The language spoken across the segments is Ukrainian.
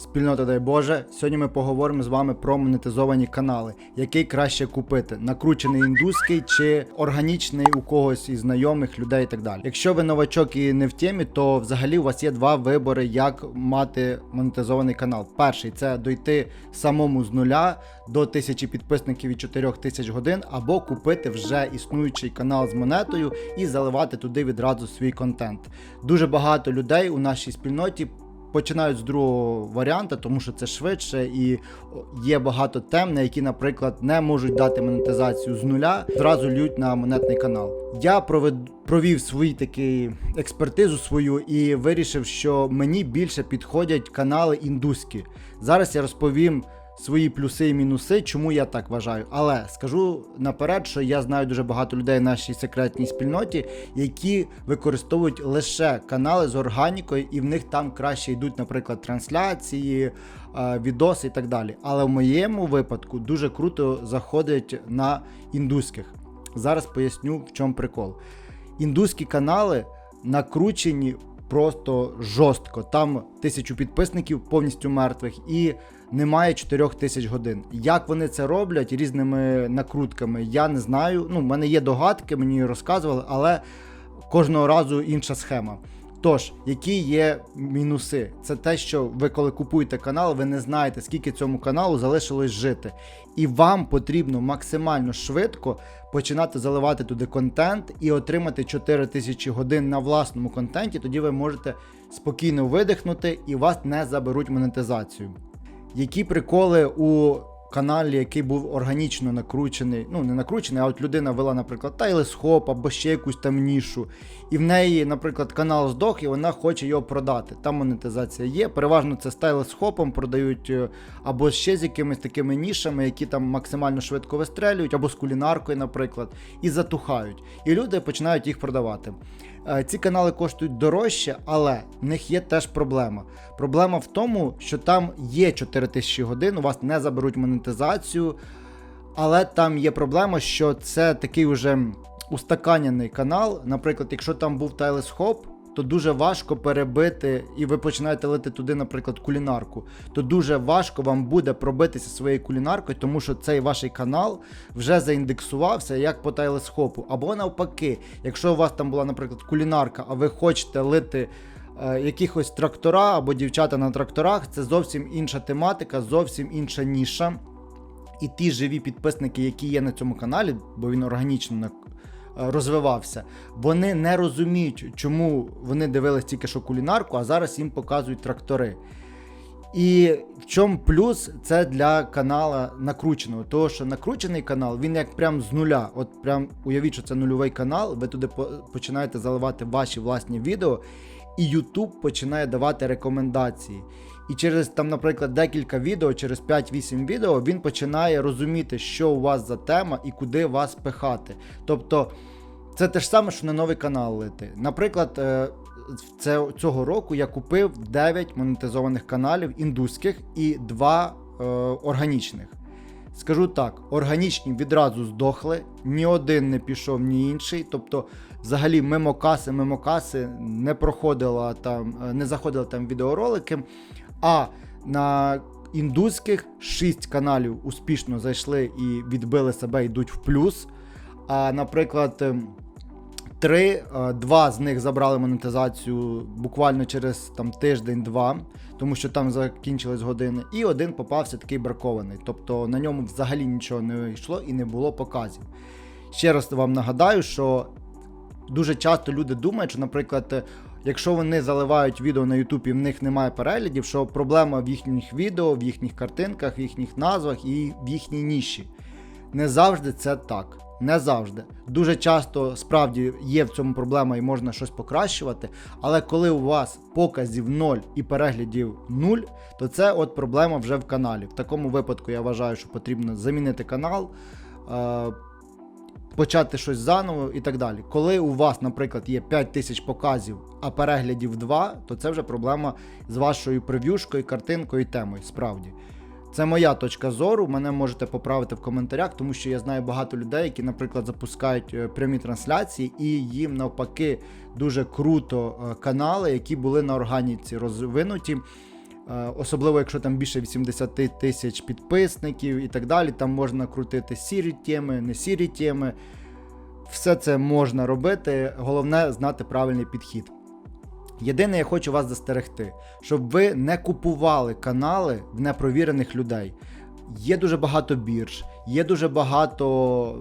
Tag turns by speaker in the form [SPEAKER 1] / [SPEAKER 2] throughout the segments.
[SPEAKER 1] Спільнота дай Боже, сьогодні ми поговоримо з вами про монетизовані канали, який краще купити: накручений індуський чи органічний у когось із знайомих людей і так далі. Якщо ви новачок і не в темі, то взагалі у вас є два вибори, як мати монетизований канал. Перший це дойти самому з нуля до тисячі підписників і 4 тисяч годин, або купити вже існуючий канал з монетою і заливати туди відразу свій контент. Дуже багато людей у нашій спільноті починають з другого варіанта, тому що це швидше і є багато тем, на які, наприклад, не можуть дати монетизацію з нуля, зразу лють на монетний канал. Я провів свою такий експертизу свою і вирішив, що мені більше підходять канали індуські. Зараз я розповім. Свої плюси і мінуси, чому я так вважаю. Але скажу наперед, що я знаю дуже багато людей в нашій секретній спільноті, які використовують лише канали з органікою, і в них там краще йдуть, наприклад, трансляції, е, відоси і так далі. Але в моєму випадку дуже круто заходить на індуських. Зараз поясню, в чому прикол. Індуські канали накручені просто жорстко. Там тисячу підписників повністю мертвих і немає 4 тисяч годин. Як вони це роблять різними накрутками, я не знаю. Ну, в мене є догадки, мені розказували, але кожного разу інша схема. Тож, які є мінуси? Це те, що ви, коли купуєте канал, ви не знаєте, скільки цьому каналу залишилось жити. І вам потрібно максимально швидко починати заливати туди контент і отримати 4 тисячі годин на власному контенті. Тоді ви можете спокійно видихнути і вас не заберуть монетизацію. Які приколи у каналі, який був органічно накручений, ну не накручений, а от людина вела, наприклад, тайлесхоп або ще якусь там нішу. І в неї, наприклад, канал здох, і вона хоче його продати. Там монетизація є. Переважно це з тайлесхопом продають, е, або ще з якимись такими нішами, які там максимально швидко вистрелюють, або з кулінаркою, наприклад, і затухають. І люди починають їх продавати. Е, Ці канали коштують дорожче, але в них є теж проблема. Проблема в тому, що там є 4000 годин, у вас не заберуть монетизацію, але там є проблема, що це такий уже устаканяний канал. Наприклад, якщо там був тайлесхоп, то дуже важко перебити, і ви починаєте лити туди, наприклад, кулінарку, то дуже важко вам буде пробитися своєю кулінаркою, тому що цей ваш канал вже заіндексувався як по тайлесхопу. Або навпаки, якщо у вас там була, наприклад, кулінарка, а ви хочете лити. е, Якихось трактора або дівчата на тракторах це зовсім інша тематика, зовсім інша ніша. І ті живі підписники, які є на цьому каналі, бо він органічно розвивався, вони не розуміють, чому вони дивились тільки що кулінарку, а зараз їм показують трактори. І в чому плюс це для канала накрученого. Того, що накручений канал, він як прям з нуля. От прям уявіть, що це нульовий канал, ви туди починаєте заливати ваші власні відео, і YouTube починає давати рекомендації. І через там, наприклад, декілька відео, через 5-8 відео, він починає розуміти, що у вас за тема і куди вас пихати. Тобто, це те ж саме, що на новий канал лити. Наприклад, е, це, цього року я купив 9 монетизованих каналів індуських і 2 е, органічних. Скажу так, органічні відразу здохли, ні один не пішов, ні інший. Тобто, взагалі, мимо каси, мимо каси не проходила там, е, не заходили там відеоролики. А на індуських 6 каналів успішно зайшли і відбили себе, йдуть в плюс. А, наприклад, ем, Три, е, два з них забрали монетизацію буквально через там тиждень-два, тому що там закінчились години. І один попався такий бракований. Тобто на ньому взагалі нічого не йшло і не було показів. Ще раз вам нагадаю, що дуже часто люди думають, що, наприклад, е, якщо вони заливають відео на YouTube і в них немає переглядів, що проблема в їхніх відео, в їхніх картинках, в їхніх назвах і в їхній ніші. Не завжди це так. Не завжди. Дуже часто справді є в цьому проблема і можна щось покращувати. Але коли у вас показів 0 і переглядів 0, то це от проблема вже в каналі. В такому випадку я вважаю, що потрібно замінити канал, е- почати щось заново і так далі. Коли у вас, наприклад, є 5 тисяч показів, а переглядів 2, то це вже проблема з вашою прев'юшкою, картинкою і темою. Справді. Це моя точка зору. Мене можете поправити в коментарях, тому що я знаю багато людей, які, наприклад, запускають е, прямі трансляції, і їм навпаки дуже круто е, канали, які були на органіці розвинуті. Е, Особливо, якщо там більше 80 тисяч підписників і так далі, там можна крутити сірі теми, не сірі теми. Все це можна робити. Головне знати правильний підхід. Єдине, я хочу вас застерегти, щоб ви не купували канали в непровірених людей. Є дуже багато бірж, є дуже багато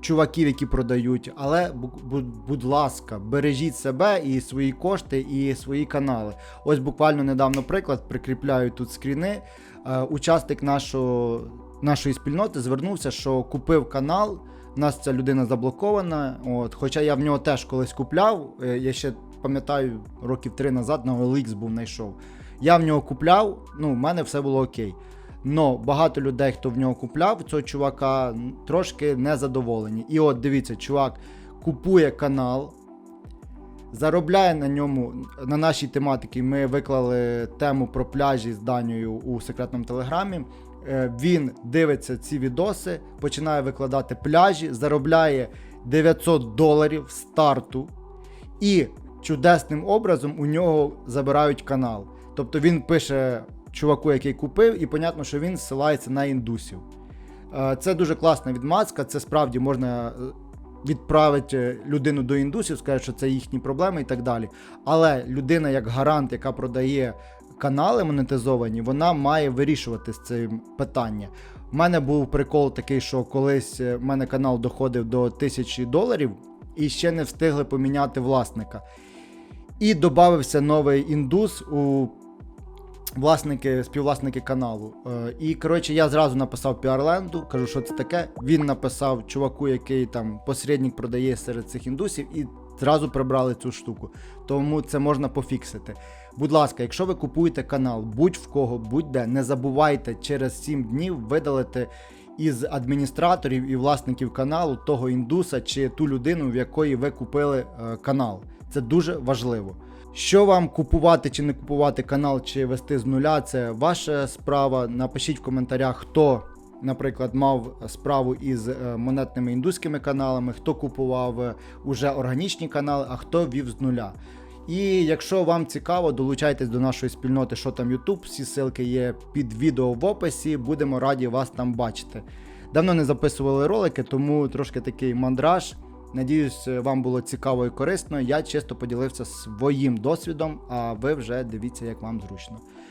[SPEAKER 1] чуваків, які продають, але бу- бу- будь ласка, бережіть себе і свої кошти, і свої канали. Ось буквально недавно приклад прикріпляю тут скріни. Е, учасник нашого, нашої спільноти звернувся, що купив канал. У нас ця людина заблокована. От, хоча я в нього теж колись купляв. е, Я ще пам'ятаю, років три назад на OLX був знайшов. Я в нього купляв, ну, в мене все було окей. Но багато людей, хто в нього купляв, цього чувака трошки незадоволені. І от дивіться, чувак купує канал, заробляє на ньому, на нашій тематиці. Ми виклали тему про пляжі з Данією у секретному телеграмі. Е, Він дивиться ці відоси, починає викладати пляжі, заробляє 900 доларів старту, і чудесним образом у нього забирають канал. Тобто він пише чуваку, який купив, і понятно, що він ссилається на індусів. Е, Це дуже класна відмазка, це справді можна е, відправити людину до індусів, сказати, що це їхні проблеми і так далі. Але людина, як гарант, яка продає канали монетизовані, вона має вирішувати з цим питання. У мене був прикол такий, що колись е, в мене канал доходив до тисячі доларів і ще не встигли поміняти власника. І додався новий індус у власники, співвласники каналу. Е, і коротше, я зразу написав Піарленду, кажу, що це таке. Він написав чуваку, який там посередник продає серед цих індусів, і зразу прибрали цю штуку. Тому це можна пофіксити. Будь ласка, якщо ви купуєте канал, будь в кого, будь-де, не забувайте через 7 днів видалити із адміністраторів і власників каналу того індуса чи ту людину, в якої ви купили е, канал. Це дуже важливо. Що вам купувати чи не купувати канал, чи вести з нуля, це ваша справа. Напишіть в коментарях, хто, наприклад, мав справу із е, монетними індуськими каналами, хто купував е, уже органічні канали, а хто вів з нуля. І якщо вам цікаво, долучайтесь до нашої спільноти, що там YouTube, всі ссылки є під відео в описі. Будемо раді вас там бачити. Давно не записували ролики, тому трошки такий мандраж. Надіюсь, вам було цікаво і корисно. Я чисто поділився своїм досвідом, а ви вже дивіться, як вам зручно.